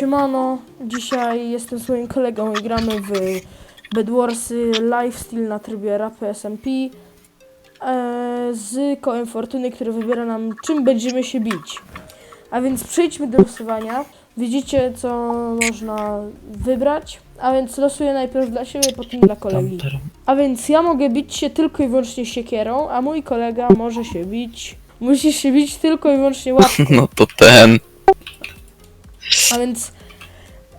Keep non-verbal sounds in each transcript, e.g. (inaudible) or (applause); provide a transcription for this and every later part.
Siemano, dzisiaj jestem swoim kolegą i gramy w Bedwarsy Lifestyle na trybie rap SMP e, z kołem Fortuny, który wybiera nam czym będziemy się bić. A więc przejdźmy do losowania. Widzicie co można wybrać, a więc losuję najpierw dla siebie, potem dla kolegi. A więc ja mogę bić się tylko i wyłącznie siekierą, a mój kolega może się bić... Musi się bić tylko i wyłącznie łapką. (laughs) No to ten. A więc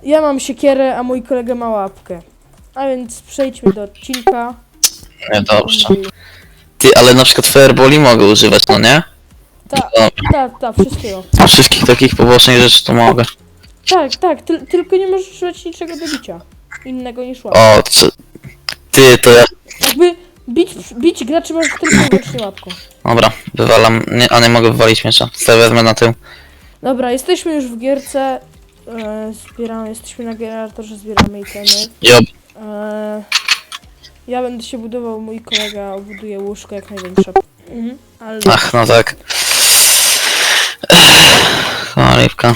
ja mam siekierę, a mój kolega ma łapkę. A więc przejdźmy do odcinka. Nie, dobrze. Ty, ale na przykład fireboli mogę używać, no nie? Tak, No, tak, tak, wszystkiego. a wszystkich takich pobocznych rzeczy to mogę. Tak, tak, ty, tylko nie możesz używać niczego do bicia. Innego niż łapka. O, czy... Ty, to ja... Jakby bić, bić graczy możesz tylko i wyłącznie łapką. Dobra, wywalam, nie, a nie mogę wywalić miecza. Sobie wezmę na tył. Dobra, jesteśmy już w gierce. E, zbieramy, jesteśmy na generatorze, zbieramy itemy. Job. E, ja będę się budował, mój kolega obuduje łóżko jak największe. Mhm, ale Ach, no tak. Cholipka.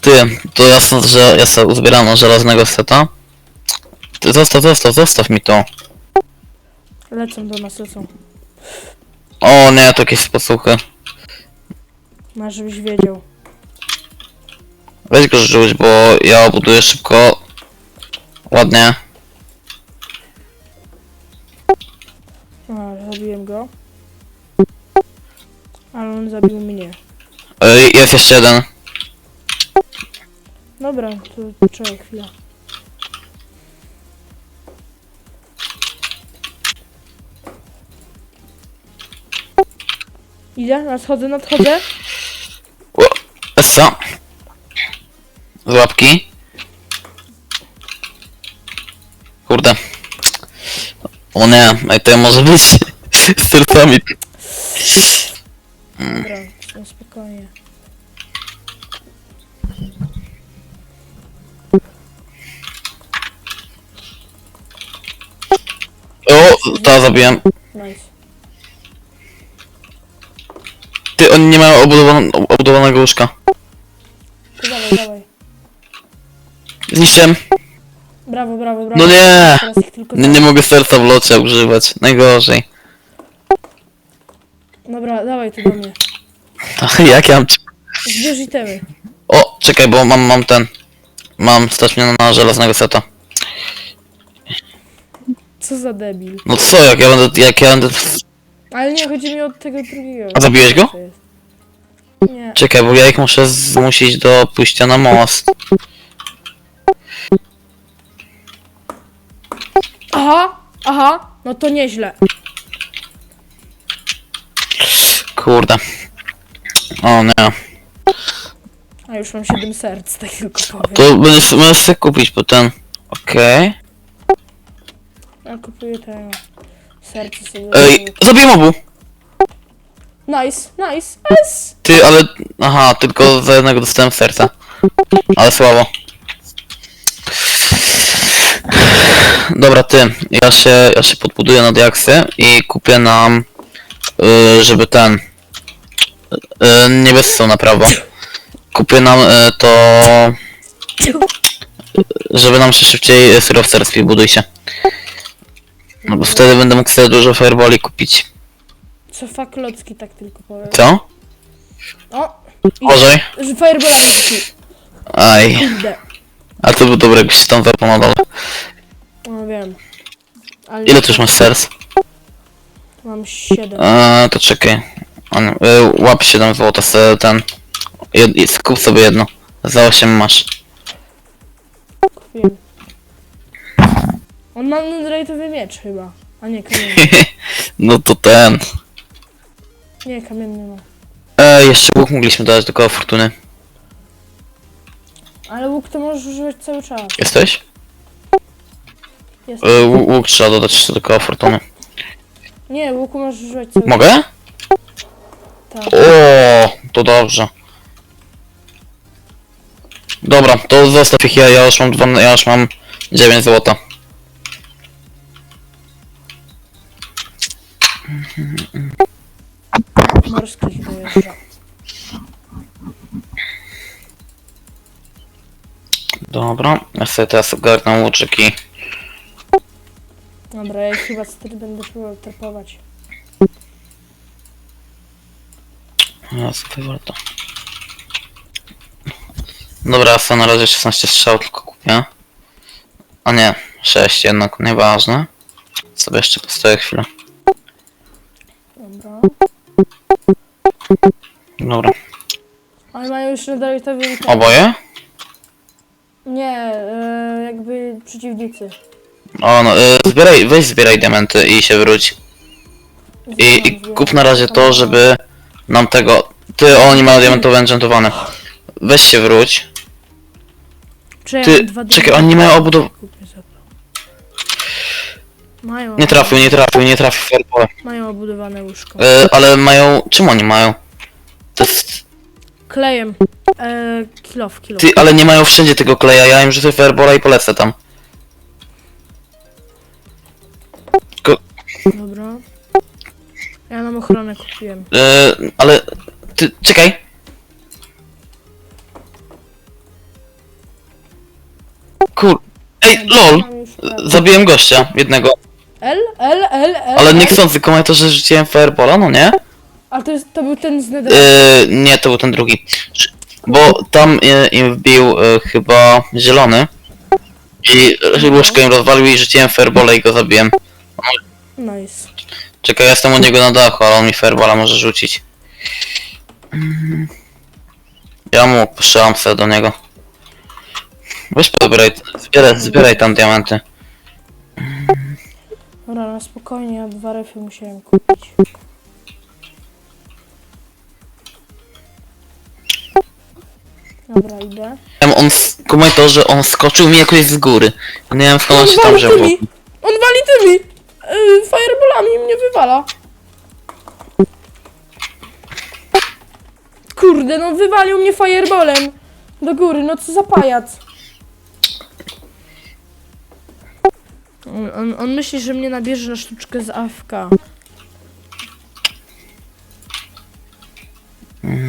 Ty, to jasno, że ja sobie uzbierano żelaznego seta. Ty, zostaw, zostaw, zostaw mi to. lecą do nas, lecą. O nie, to jakieś posłuchy. Masz, żebyś wiedział. Weź go rzuć, bo ja obuduję szybko. Ładnie. A, zabiłem go. Ale on zabił mnie. Ej, jest jeszcze jeden. Dobra, to czekaj chwilę. Idę, nadchodzę, nadchodzę. Essa. Z łapki. Kurde. O nie, ej, to może być (laughs) z sercami. Dobra, no spokojnie. O, to zabiłem. Nice. Ty, oni nie mają obudowan obudowanego łóżka. Zniszczyłem. Brawo, brawo, brawo. No nie! Teraz ich tylko Nie, nie mogę serca w locie używać. Najgorzej. Dobra, dawaj tu do mnie. (laughs) Jak ja mam... Zbierz itemy. O, czekaj, bo mam, mam ten... Mam stać mnie na żelaznego seta. Co za debil. No co, jak ja będę... Jak ja będę... Ale nie, chodzi mi od tego drugiego. A zabiłeś go? Co jest? Nie. Czekaj, bo ja ich muszę zmusić do pójścia na most. Aha, aha, no to nieźle. Kurde. O nie. A już mam 7 serc, tak tylko powiem. To będziesz, będziesz sobie kupić potem. Okej. Ja kupuję te serce sobie. Ej, zabiję mobu! Nice, nice, nice. Ty, ale... Aha, tylko za jednego dostałem serca. Ale słabo. Dobra, ty, ja się, ja się podbuduję na diaksy i kupię nam, y, żeby ten, y, niebieską na prawo. Kupię nam y, to, żeby nam się szybciej surowce rozpił, buduj się. No bo wtedy będę mógł sobie dużo fireboli kupić. Co fa klocki, tak tylko powiem. Co? O! i- Uważaj. Że fireballa wyrzucił. Aj. Kurde. A to by dobre, jakbyś się tam wepał na dole. No wiem. Ale Ile tu już masz serc? Mam 7. Eee, to czekaj. On, y, łap 7 złota, se ten. Jed, i skup sobie jedno. Za 8 masz. Kupiłem. On ma netherite'owy miecz chyba. A nie, kamienny. (laughs) no to ten. Nie, kamienny ma. Eee, jeszcze łuk mogliśmy dać do koła fortuny. Ale łuk to możesz używać cały czas. Jesteś? Jest. Eee, łuk, łuk trzeba dodać jeszcze do koła fortuny. Nie, łuku możesz używać cały. Mogę? Tak. O, to dobrze. Dobra, to zostaw ich ja, ja już mam dwa, ja już mam 9 złota. Morskich dojeżdża. Dobra, ja sobie teraz ogarnę łuczyki. Dobra, ja chyba stary będę próbował trapować. Ja sobie warto. Dobra, ja sobie na razie 16 strzał tylko kupię. A nie, 6 jednak, nieważne. Sobie jeszcze postoję chwilę. Dobra. Dobra. Ale mają już to więcej. Oboje? Nie, e, jakby przeciwnicy. O no, y, zbieraj, weź zbieraj diamenty i się wróć. I, i kup na razie to, żeby nam tego... Ty, oni mają diamentowe enchantowane. Weź się wróć. Czy ja Ty, mam dwa czekaj, oni nie mają obudow... Kupię za to. Mają, Nie trafił, nie trafił, nie trafił fireball. mają obudowane łóżko. Y, ale mają... Czym oni mają? To jest... Klejem. E, kilof, kilof. Ty, ale nie mają wszędzie tego kleja, ja im rzucę fireballa i polecę tam. Dobra. Ja nam ochronę kupiłem. Y, ale... Ty, czekaj. Kur... Ej, lol! Mam już prawo. Zabiłem gościa, jednego. L, L, L, L. Ale niechcący komentarz, że rzuciłem fireballa, no nie? A to, jest, to był ten z Nether. Yy, nie, to był ten drugi. Bo tam yy, im wbił yy, chyba zielony. I yy, łóżko im rozwalił i rzuciłem fireballa i go zabiłem. Nice. Czekaj, ja jestem u niego na dachu, ale on mi fireballa może rzucić. Mm. Ja mu postrzelam sobie do niego. Weź pozbieraj, zbieraj, zbieraj tam diamenty. Dobra, na spokojnie, ja dwa refy musiałem kupić. Dobra, idę. Em, On, s- komentarz, że on skoczył mi jakoś z góry. Nie wiem skąd on się tam wziął. tymi! On wali tymi! Yy, fireballami mnie wywala. Kurde, no wywalił mnie fireballem. Do góry, no co za pajac. On, on, myśli, że mnie nabierze na sztuczkę z AFK.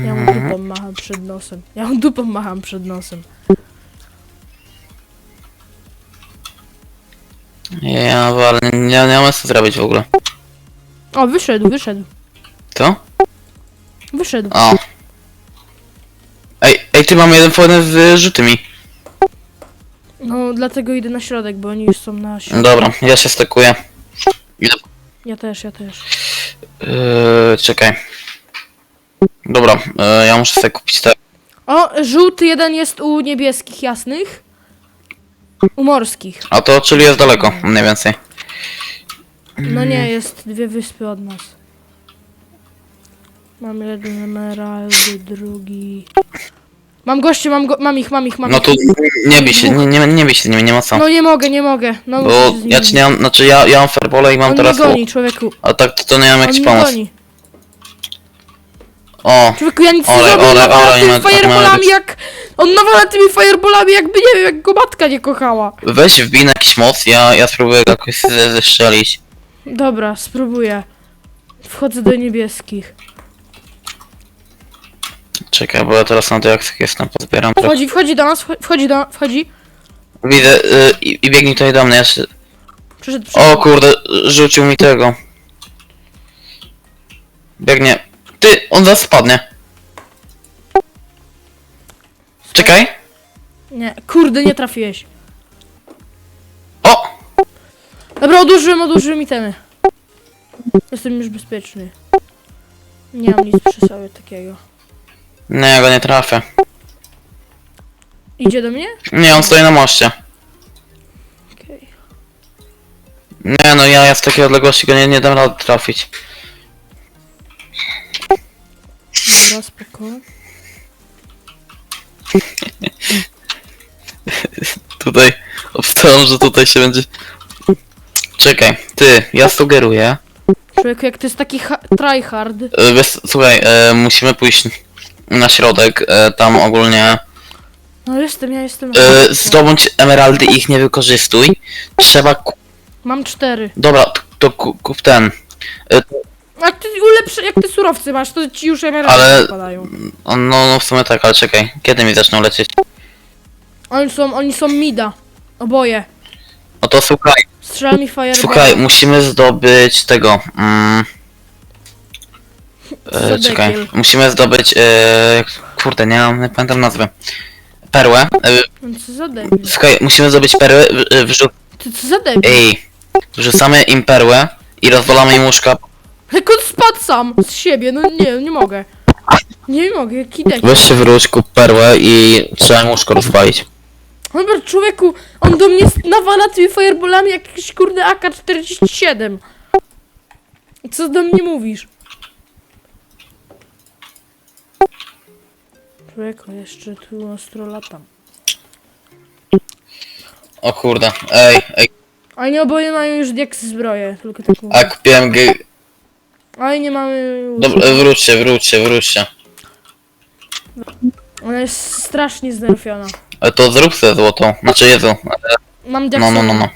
Ja mu dupą macham przed nosem. Ja mu dupą macham przed nosem. Ja, ale nie, nie, nie mam co zrobić w ogóle. O, wyszedł, wyszedł. To? Wyszedł. O. Ej, ej, ty mam jeden fajny z żółtymi. No, dlatego idę na środek, bo oni już są na środku. Dobra, ja się stekuję. Idę. Ja też, ja też. Yy, czekaj. Dobra, yy, ja muszę sobie kupić te. O, żółty jeden jest u niebieskich jasnych. U morskich. A to, czyli jest daleko, mniej więcej. No nie, jest dwie wyspy od nas. Mam jeden emeraldy, drugi... Mam goście, mam, go, mam ich, mam ich, mam No ich. to nie bij się, nie, nie, nie bij się z nimi, nie ma co. No nie mogę, nie mogę. No Bo musisz z ja nimi. ci nie mam, znaczy ja, ja mam firebole i mam On teraz mnie goni, człowieku. A tak to, to nie mam jak On ci mnie pomóc. goni. O, Człowieku, ja nic nie Olej, zrobię, olej, nawala olej, tymi nie ma- fireballami jak... On nawala tymi fireballami jakby, nie wiem, jak go matka nie kochała. weź wbij na jakiś moc, ja, ja spróbuję go jakoś ze- zestrzelić. Dobra, spróbuję. Wchodzę do niebieskich. Czekaj, bo ja teraz na diaksach jestem, pozbieram trochę. Wchodzi, wchodzi do nas, wcho- wchodzi do wchodzi. Widzę, y, i, i biegnij tutaj do mnie, ja się... Przyszedł, przyszedł. O kurde, rzucił mi tego. Biegnie. Ty, on zaraz spadnie. Czekaj. Nie, kurde, nie trafiłeś. O! Dobra, odłożyłem, odłożyłem itemy. Jestem już bezpieczny. Nie mam nic przy sobie takiego. Nie, ja go nie trafię. Idzie do mnie? Nie, on stoi na moście. Okej. Nie no, ja, ja z takiej odległości go nie, nie dam rady trafić. Dobra, spoko. (laughs) Tutaj, obstawiam, że tutaj się będzie... Czekaj, ty, ja sugeruję. Człowieku, jak to jest taki ha- tryhard. E, Wiesz, słuchaj, e, musimy pójść na środek, e, tam ogólnie... No jestem, ja jestem. E, zdobądź emeraldy i ich nie wykorzystuj. Trzeba ku... Mam cztery. Dobra, to, to ku, kup ten. E, Jak ty ulepszy, jak ty surowce masz, to ci już emeraldy Ale- spadają. no, no w sumie tak, ale czekaj. Kiedy mi zaczną lecieć? Oni są, oni są mida. Oboje. No to słuchaj, Strzela mi fireball. słuchaj, musimy zdobyć tego. Mm, e, czekaj, musimy zdobyć. E, kurde, nie, mam- nie pamiętam nazwy. Perłę. E, No Co za debil. słuchaj, musimy zdobyć perłę. w- e, Wrzu Ty co za debil. ej, wrzucamy im perłę i rozwalamy im łóżka. Jak on spadł sam z siebie, no nie, nie mogę. Nie mogę, jaki debil. Weź się wróć, kup perłę i trzeba im łóżko rozwalić. Dobra, człowieku, on do mnie nawala tymi fireballami jak jakiś kurde AK-47. Co do mnie mówisz? Człowieku, jeszcze tu ostro latam. O kurde, ej, ej, Ale nie oboje mają już diaksy zbroje, tylko tak a kupiłem g... Ale nie mamy... Dobra, wróćcie, wróćcie, wróćcie. Ona jest strasznie znerfiona. Ale to zrób sobie złotą. Znaczy Jezu. Mam. No, no, no, no.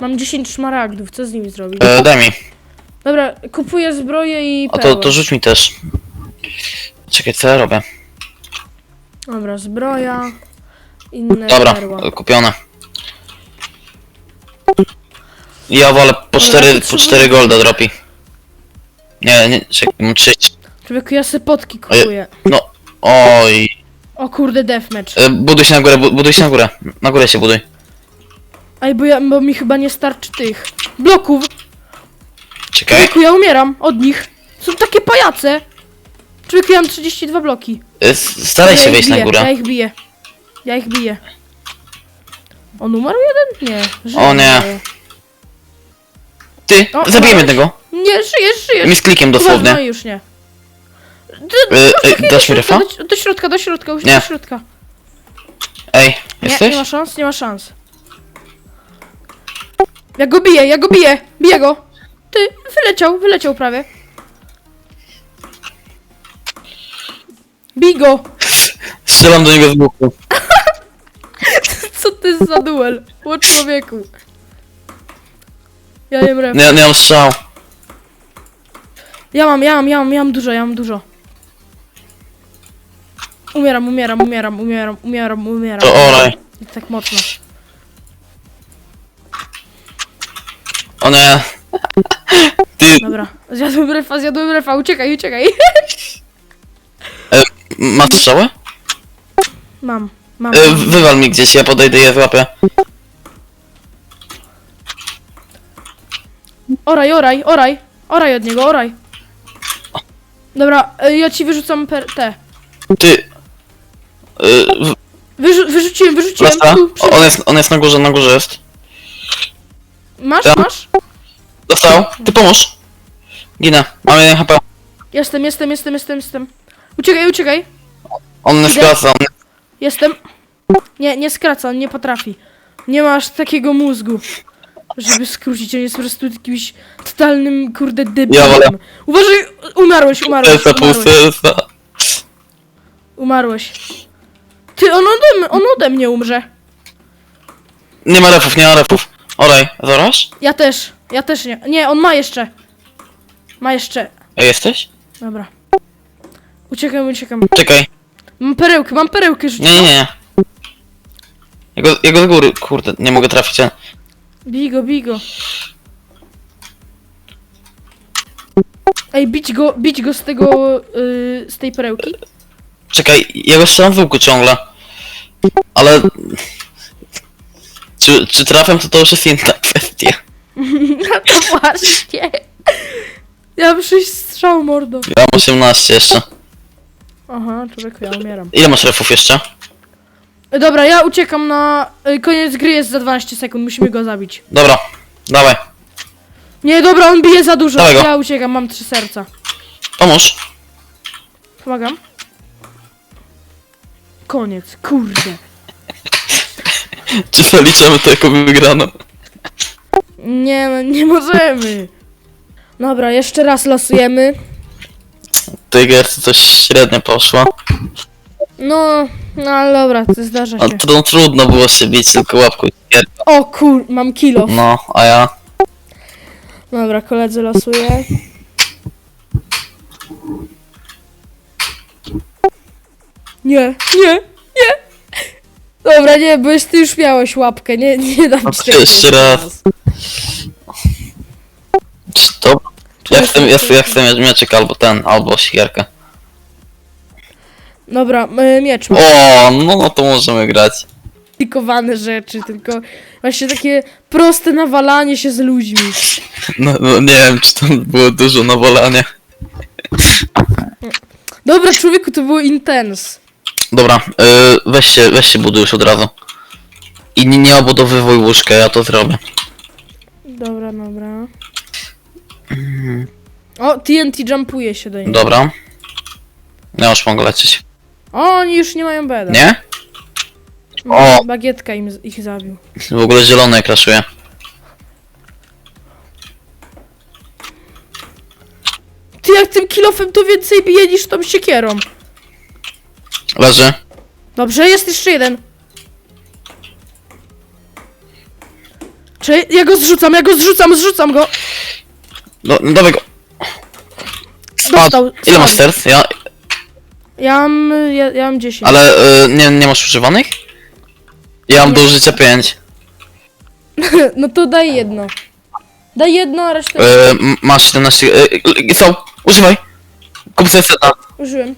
Mam 10 szmaragdów, co z nimi zrobić? E, daj mi. Dobra, kupuję zbroję i A to, perłę. to rzuć mi też. Czekaj, co ja robię? Dobra, zbroja. Inne Dobra, perła. kupione. Ja wolę po Ale 4, ja po potrzebuję- 4 golda dropi. Nie, nie, czekaj, mam 30. Człowieku, ja se potki kupuję. No, oj. O kurde, deathmatch. E, buduj się na górę, bu- buduj się na górę. Na górę się buduj. Ej, bo, ja, bo mi chyba nie starczy tych bloków. Czekaj. Człowieku, ja umieram od nich. Są takie pajace. Człowieku, ja mam 32 bloki. E, s- Staraj ja się ich wejść na biję, Ja górę. ich biję. Ja ich biję. On umarł jeden? Nie. żyje, O nie. Ty, O, zabijemy tego. Nie, żyjesz, żyjesz. Mi z klikiem Uważaj, dosłownie. No już nie. Do, E, do, e, dasz mi refa? do, do środka, do środka, już Nie. do środka. Ej, Nie, jesteś? nie ma szans, nie ma szans. Ja go biję, ja go biję, biję go. Ty, wyleciał, wyleciał prawie. Bij go. (laughs) Strzelam do niego z łuku. (laughs) Co ty jest za duel? O człowieku. Ja jem rep. Nie, nie mam strzał. Ja mam, ja mam, ja mam, ja mam dużo, ja mam dużo. Umieram, umieram, umieram, umieram, umieram, umieram. To. I Tak mocno. O nie. Ty, Dobra, zjadłem refa, zjadłem refa, uciekaj, uciekaj. e, masz strzałę? Mam, mam. E, wywal mi gdzieś, ja podejdę i je. Oraj, oraj, oraj. Oraj od niego, oraj. Dobra, y, ja ci wyrzucam per te. Ty. W- Wyrzu wyrzuciłem, wyrzuciłem. Tu, O. On jest, on jest na górze, na górze jest. Masz, Ja. masz? Dostał? Ty pomóż. Ginę. Mam 1 HP. Jestem, jestem, jestem, jestem, jestem. Uciekaj, uciekaj. On nie Idę. skraca, on Jestem. Nie, nie skraca, on nie potrafi. Nie masz takiego mózgu, żeby skrócić. On jest po prostu jakimś totalnym, kurde, debilem. wolę. Uważaj, umarłeś, umarłeś, serca, pół umarłeś. serca. Umarłeś. Ty, on ode, on ode mnie umrze. Nie ma refów, nie ma refów. Oraj, zaraz? Ja też, ja też nie. Nie, on ma jeszcze. Ma jeszcze. Ej, jesteś? Dobra. Uciekam, uciekam. Czekaj. Mam perełkę, mam perełkę rzucić. Nie, nie, nie. Jego, jego z góry, kurde, nie mogę trafić. ja. Bij go, bij go. Ej, bić go, bić go z tego, yy, z tej perełki. Czekaj, ja go strzelam w łuku ciągle. Ale... Czy, czy trafiam, to to już jest inna kwestia. (laughs) No to właśnie. Ja mam 6 strzał, mordo. Ja mam 18 jeszcze. Aha, człowieku, ja umieram. Ile masz refów jeszcze? Dobra, ja uciekam na... y, Koniec gry jest za 12 sekund, musimy go zabić. Dobra, dawaj, Nie, dobra, on bije za dużo. Dawaj go. Ja uciekam, mam trzy serca. pomóż. Pomagam. Koniec, kurde. (laughs) Czy zaliczamy to jako wygraną? Nie, no nie możemy. Dobra, jeszcze raz losujemy. Tej gierce coś średnio poszło. No, no ale dobra, to zdarza No, się. to trudno było się bić tylko łapką. O kur, mam kilo. No, a ja? Dobra, koledzy losuję. Nie, nie, nie. Dobra, nie, bo już ty już miałeś łapkę, nie, nie dam No ci to jeszcze raz. Czy to... Ja chcę, ja chcę, ja chcę mieć mieczek albo ten, albo siekierkę. Dobra, y, miecz O, no, no to możemy grać. komplikowane rzeczy, tylko właśnie takie proste nawalanie się z ludźmi. No, no nie wiem, czy tam było dużo nawalania. Dobra, człowieku, to było intens. Dobra, yy, weź się, weź się buduj już od razu. I nie, nie obudowywuj łóżka, ja to zrobię. Dobra, dobra. O, TNT jumpuje się do niego. Dobra. Ja już mogę lecieć. O, oni już nie mają beda. Nie? No, O. Bagietka im, z- ich zabił. W ogóle zielone kraszuje. Ty jak tym kilofem to więcej bije niż tą siekierą. Leży. Dobrze, jest jeszcze jeden. Czy ja go zrzucam, ja go zrzucam, zrzucam go. No, no dawaj go. Spadł. Dostał, Ile masz spadł. serc? Ja, Ja mam, ja, ja mam 10. ale y, nie, nie masz używanych? Ja mam do użycia 5. (laughs) No to daj jedno. Daj jedno, a resztę m- masz 17. Y, y, są, używaj. Kup sobie seta. użyłem.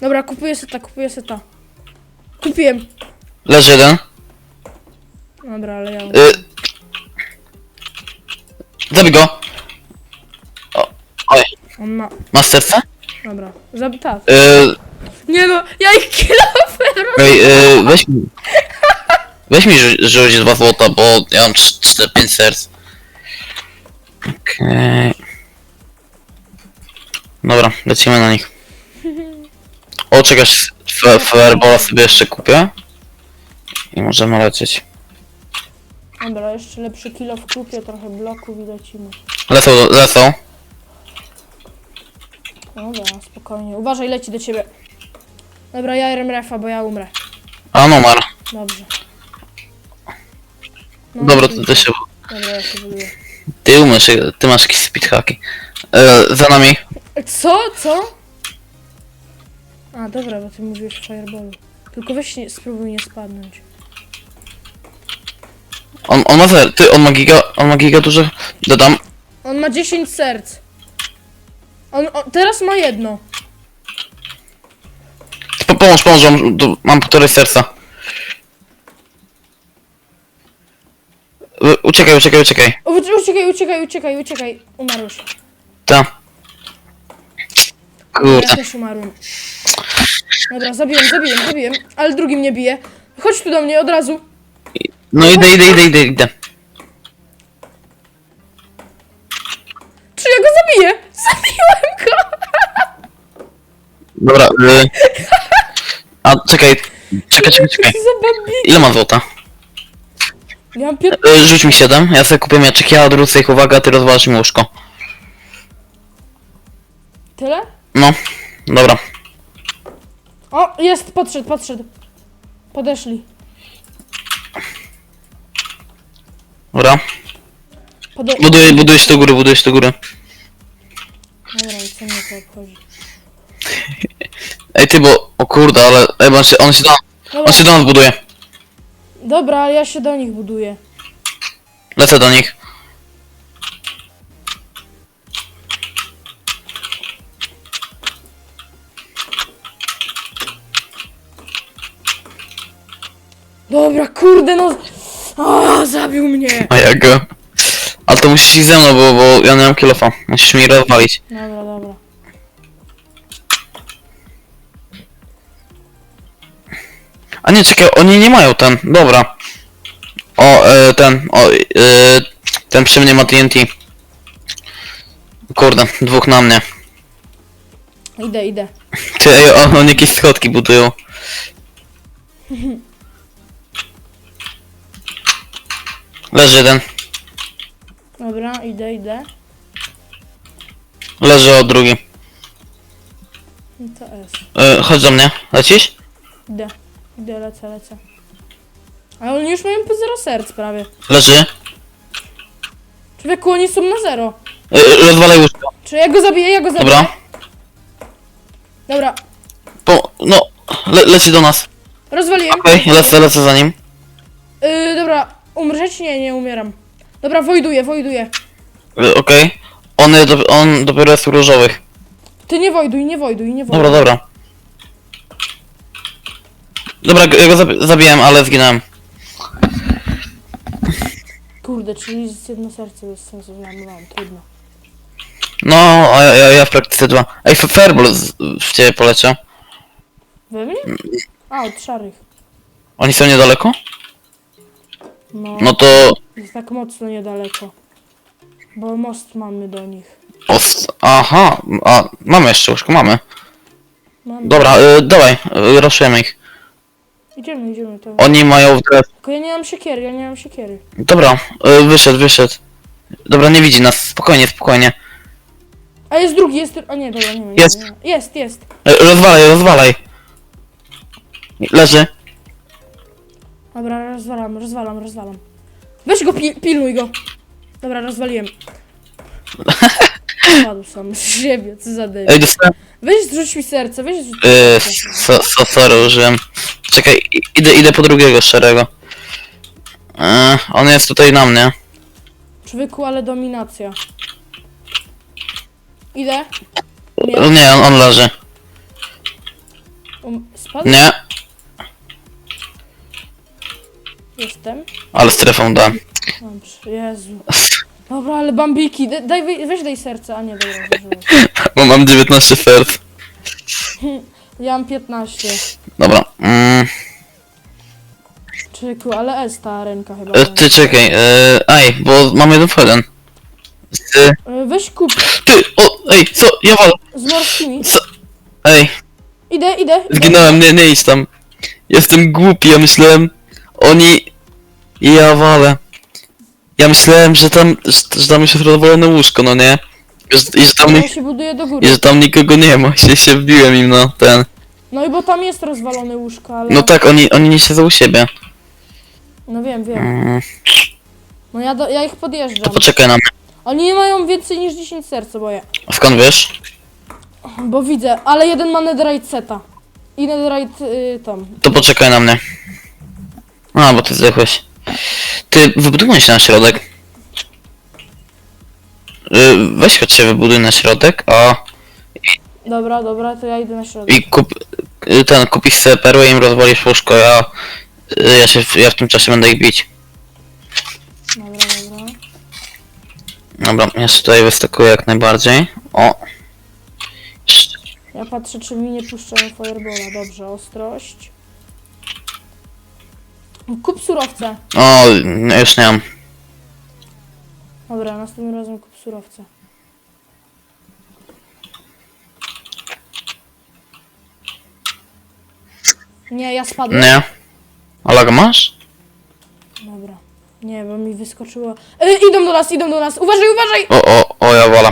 Dobra, kupuję seta, kupuję seta. Kupiłem. Leży jeden. Dobra, ale ja... Y, zabij go. O, oj, On ma... masz serce? Dobra. Zab... Tak. Y, Nie no, ja ich kilofem Ej, y, weź mi. Weź mi rzu- rzuć dwa złota, bo ja mam 4-5 serc. Okej. Dobra, lecimy na nich. O, czekasz, f- Fireballa sobie jeszcze kupię. I możemy lecieć. Dobra, jeszcze lepszy kilo w kupię, trochę bloków i lecimy. Lecą, lecą. Dobra, spokojnie. Uważaj, leci do ciebie. Dobra, ja jem refa, bo ja umrę. A, numer. Dobrze. No, Dobra, to ty się... Dobra, ja się. Ty umiesz, ty masz jakieś speedhacki. E, za nami. Co? Co? A, dobra, bo ty mówiłeś o fireballu. Tylko weź nie, spróbuj nie spadnąć. On, on ma zer, ty, on ma giga, on ma giga dużo. Dodam. On ma 10 serc. On, on teraz ma jedno. Po, pomóż, pomóż, mam, tu- mam półtorej serca. Uciekaj, uciekaj, uciekaj. Ucie- uciekaj, uciekaj, uciekaj, uciekaj. Umarłeś. Ta. Ja Kurde. też umarłem. Dobra, zabiłem, zabiłem, zabiłem. Ale drugi mnie bije. Chodź tu do mnie od razu. No idę, idę, idę, idę, idę. Czy ja go zabiję? Zabiłem go! Dobra, y... A, czekaj. Czekaj, czekaj, czekaj. Ile ma złota? Ja mam. Y, rzuć mi 7, ja sobie kupię mieczek, ja odwrócę ich uwagę, a ty rozwalasz mi łóżko. Tyle? No, dobra. O, jest, podszedł, podszedł. Podeszli. Dobra. Pode... Buduję, buduję się do góry, buduję się do góry. Dobra, i co mnie to obchodzi? Ej ty, bo... O kurde, ale... Ej, bo on się, on się do... Dobra, On się do nas buduje. dobra, ale ja się do nich buduję. Lecę do nich. Dobra, kurde, no... A, zabił mnie. A jak go? Ale to musisz iść ze mną, bo, bo ja nie mam kilofa. Musisz mi rozwalić. Dobra, dobra. A nie, czekaj, oni nie mają ten. Dobra. O, e, ten, o, e, ten przy mnie ma TNT. Kurde, dwóch na mnie. Idę, idę. Ty, ej, o, oni jakieś schodki budują. (laughs) Leży jeden. Dobra, idę, idę. Leży o drugi. To jest. E, chodź do mnie. Lecisz? Idę. Idę, lecę, lecę. Ale oni już mają po zero serc prawie. Leży. Człowieku, oni są na zero. E, rozwalaj łóżko. Czy ja go zabiję, ja go zabiję. Dobra. Dobra, Po, no, le, leci do nas. rozwaliłem. Okej, lecę, lecę za nim. Yy, dobra, umrzeć? Nie, nie umieram. Dobra, wojduję, wojduję. Y, Okej. On, jest do, on dopiero jest u różowych. Ty nie wojduj, nie wojduj, nie wojduj. Dobra, dobra. Dobra, ja go zabi zabiłem, ale zginąłem. Kurde, czyli jest jedno serce bez sensu, mam, mam, trudno. No, a ja, ja, ja w praktyce dwa. Ej, F- Fireball z- w ciebie poleciał. We mnie? A, od szarych. Oni są niedaleko? No, No to... jest tak mocno niedaleko. Bo most mamy do nich. Os... Aha, a mamy jeszcze łóżko, mamy. Mamy. Dobra, y, dawaj, y, raszujemy ich. Idziemy, idziemy. To... Oni mają w dres. Tylko ja nie mam siekiery, ja nie mam siekiery. Dobra, y, wyszedł, wyszedł. Dobra, nie widzi nas, spokojnie, spokojnie. A jest drugi, jest... A nie, dobra, nie ma. Nie Jest. Ma, nie ma. Jest, jest. Y, rozwalaj, rozwalaj. Leży. Dobra, rozwalam, rozwalam, rozwalam. Weź go, pil pilnuj go. Dobra, rozwaliłem. (laughs) Padł sam z siebie, co za debil. Ej, dostałem... Weź zrzuć mi serce, weź zrzuć mi Yy, serce. so, so, sorry, użyłem. Czekaj, i- idę, idę po drugiego szarego. Yy, on jest tutaj na mnie. Człowieku, ale dominacja. Idę. Nie. Nie, nie on, on leży. Um, spadł? Nie, Jestem. ale strefą da. Dobrze, Jezu. Dobra, ale bambiki, da- daj, weź daj serce, a nie, dobra, zdążyłem. (laughs) Bo mam 19 serc. Ja mam 15. Dobra. Mm, Człowieku, ale S ta ręka chyba. e, ty czekaj, e, ej, bo mam jeden w jeden. Ty, E, Weź kup ty, o, ej, co, ja walę, z morskimi. co, ej, Idę, idę. idę. zginąłem, nie, nie idź tam. Jestem głupi, ja myślałem, oni, ja walę. Ja myślałem, że tam, że, że tam jest rozwalone łóżko, no nie? I że, i że tam, ni- się buduje do i góry. że tam nikogo nie ma, (laughs) się, się wbiłem im na ten. No i bo tam jest rozwalone łóżko, ale... No tak, oni, oni nie siedzą u siebie. No wiem, wiem. Mm, No ja, do, ja ich to podjeżdżam. poczekaj na mnie. Oni nie mają więcej niż 10 serc, boję. Skąd wiesz? Bo widzę, ale jeden ma netherite seta. I netherite y, tam. To poczekaj na mnie. A, bo ty zdechłeś. Ty, wybudujmy się na środek. Y, Weź chodź się wybuduj na środek, a Dobra, dobra, to ja idę na środek. i kup, y, ten, kupisz sobie perłę i im rozwalisz łóżko, ja, y, ja się, w- ja w tym czasie będę ich bić. Dobra, dobra. Dobra, ja się tutaj wystakuję jak najbardziej. O. Jeszcze- Ja patrzę, czy mi nie puszczają firebola. Dobrze, ostrość. Kup surowce. O, no już nie mam. Dobra, następnym razem kup surowce. Nie, ja spadłem. Nie. A laga masz? Dobra. Nie, bo mi wyskoczyło. E, idą do nas, idą do nas. Uważaj, uważaj! O, o, o, ja wola.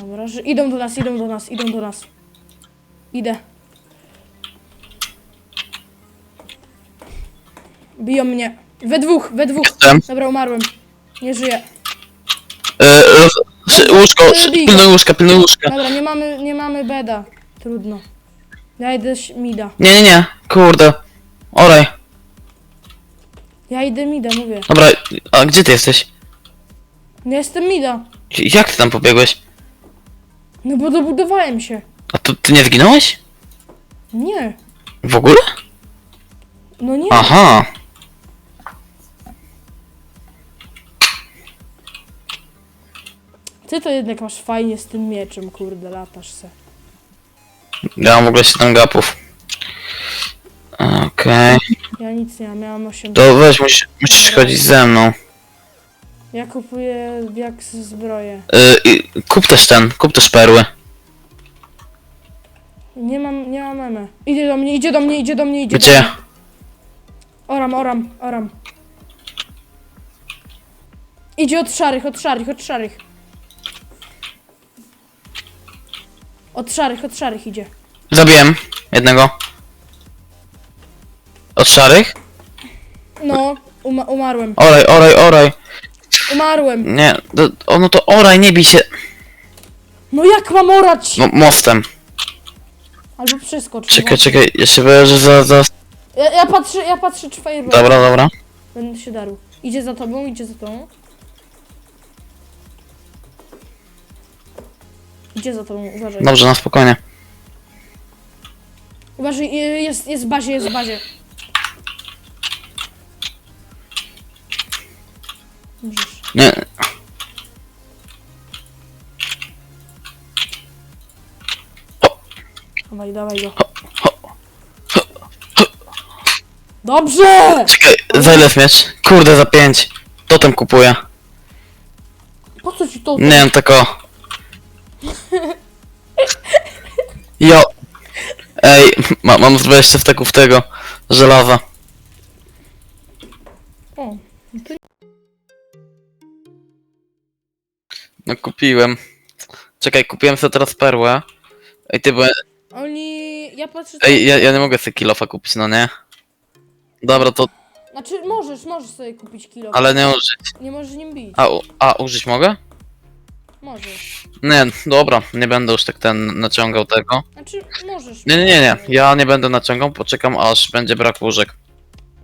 Dobra, że idą do nas, idą do nas, idą do nas. Idę. Biją mnie. We dwóch, we dwóch. Jestem. Dobra, umarłem. Nie żyję. Roz, szy, łóżko, Y, szy, bij go. pilnuj łóżka, pilnuj łóżka. Dobra, nie mamy, nie mamy beda. Trudno. Ja idę ś- mida. Nie, nie, nie, kurde. Oraj. Ja idę mida, mówię. Dobra, a gdzie ty jesteś? Ja jestem mida. Jak ty tam pobiegłeś? No bo dobudowałem się. A tu ty nie zginąłeś? Nie. W ogóle? No nie. Aha. Ty to jednak masz fajnie z tym mieczem, kurde, latasz se. Ja mam w ogóle 7 gapów. Okej. Ja nic nie mam, miałam 8. To weź, musisz, musisz chodzić ze mną. Ja kupuję jak zbroję. Y, i kup też ten, kup też perły. Nie mam, nie mam memy. Idzie do mnie, idzie do mnie, idzie do mnie, idzie do Gdzie? mnie. Oram, oram, oram. Idzie od szarych, od szarych, od szarych. Od szarych, od szarych idzie. Zabiłem jednego. Od szarych? No, uma umarłem. Oraj, oraj, oraj. Umarłem. Nie, to, o, no to oraj, nie bij się. No jak mam orać? No, mostem. Albo przeskocz. Czekaj, czekaj, ja się boję, że za, za... Ja, ja patrzę, ja patrzę czy fireball. Dobra, dobra. Będę się darł. Idzie za tobą, idzie za tobą. Idzie za tobą, uważaj. Dobrze, na spokojnie. Uważaj, y, jest, jest w bazie, jest w bazie. Możesz. Nie, Dawaj, dawaj go. Dobrze! czekaj, za ile jest miecz? Kurde, za pięć. Totem kupuję. Po co ci to? Nie wiem, tylko... Jo. Ej, ma, mam z 20 wteków tego żelaza. O, no to No kupiłem. Czekaj, kupiłem sobie teraz perłę. Ej, ty, bo... oni... Ja patrzę... Ej, ja, ja nie mogę sobie kilofa kupić, no nie? Dobra, to... Znaczy, możesz, możesz sobie kupić kilo. Ale nie użyć. Nie możesz nim bić. A, u- a użyć mogę? Możesz. Nie, dobra, nie będę już tak ten naciągał tego. Znaczy, możesz. Nie, nie, nie, nie. Ja nie będę naciągał, poczekam aż będzie brak łóżek.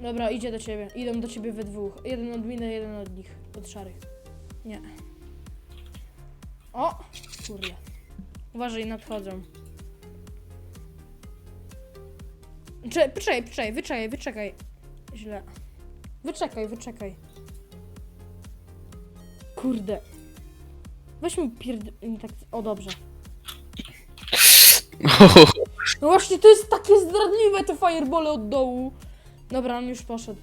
Dobra, idzie do ciebie. Idą do ciebie we dwóch. Jeden od miny, jeden od nich. Od szarych. Nie. O! Kurde. Uważaj, nadchodzą. Cze- Poczekaj, poczekaj, wyczekaj, wyczekaj. Źle. Wyczekaj, wyczekaj. Kurde. Weźmy pierd... Tak... O, dobrze. (laughs) No właśnie, to jest takie zdradliwe, te firebole od dołu. Dobra, on już poszedł.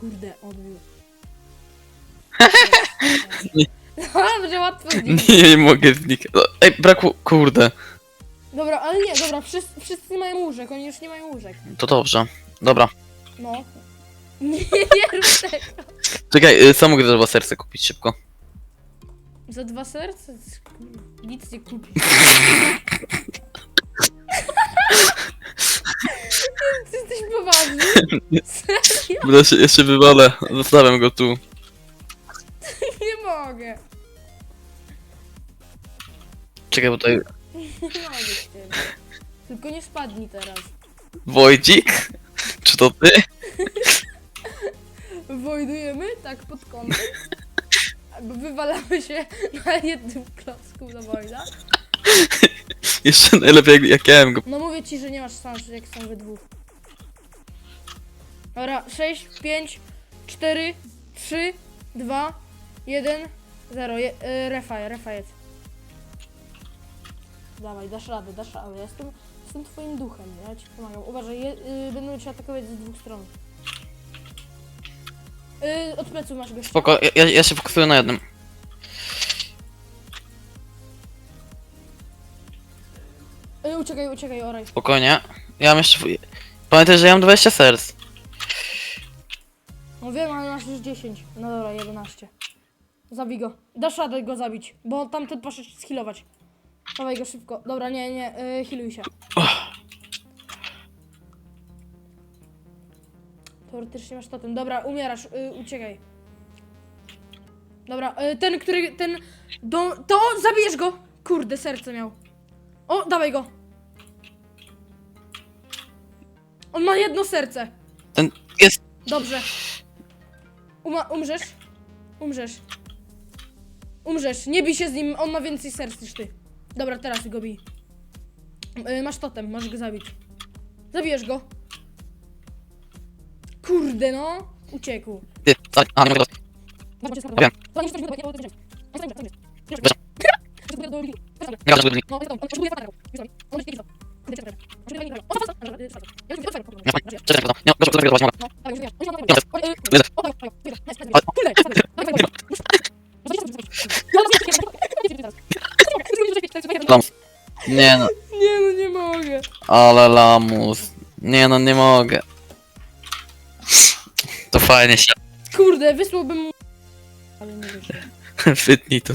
Kurde, odbił. Dobrze, (laughs) łatwo zniknąć. Nie, nie mogę znikać. No, Ej, brakło... Kurde. Dobra, ale nie, dobra, wszyscy, wszyscy mają łóżek, oni już nie mają łóżek. To dobrze. Dobra. No. (laughs) Nie, nie rób tego. Czekaj, y, co mogę za dwa serce kupić szybko? Za dwa serca? Kurde, Nic nie kupi. (laughs) Ty jesteś poważny? Serio? Będę się jeszcze wywalę. Zostawiam go tu. (laughs) Nie mogę. Czekaj, bo tutaj... Nie mogę z. Tylko nie spadnij teraz. Wojcik? Czy to ty? (laughs) Wojdujemy tak pod kątem. (laughs) Albo wywalamy się na jednym klocku za wojna. Jeszcze najlepiej jak, jak ja bym go... No mówię ci, że nie masz szans, jak są we dwóch. Dobra, 6, 5, 4, 3, 2, 1, 0. Je, y. Dawaj, dasz radę, dasz radę. Ja jestem, jestem twoim duchem, ja ci pomagam. Uważaj, je, y, będą cię atakować z dwóch stron. Y, od pleców masz gościa. Spoko, ja, ja- się fokusuję na jednym. Y, uciekaj, uciekaj, oraj. Spokojnie. Ja mam jeszcze... Pamiętaj, że ja mam 20 serc. No wiem, ale masz już 10. No dobra, 11. Zabij go. Dasz radę go zabić, bo tamten poszedł skillować. Dawaj go szybko. Dobra, nie, nie, yy, healuj się. Teoretycznie masz totem. Dobra, umierasz, yy, uciekaj. Dobra, yy, ten, który, ten... Do, to zabijesz go! Kurde, serce miał. O, dawaj go. On ma jedno serce. Ten jest... Dobrze. Uma umrzesz? Umrzesz. Umrzesz. Nie bij się z nim, on ma więcej serc niż ty. Dobra, teraz go bij. Y, masz totem, możesz go zabić. Zabijesz go. Kurde no. Uciekł. Ty, tak, a, nie mogę... Wiem. Nie No, on potrzebuje fatarów. On jest kiedyś Czekaj, nie, proszę, proszę, proszę, mogę. Nie no, Nie no, nie mogę. ale lamus. Nie no, nie mogę. Fajnie się Kurde, wysłałbym mu... (laughs) Ale nie wyszło. wytnij to.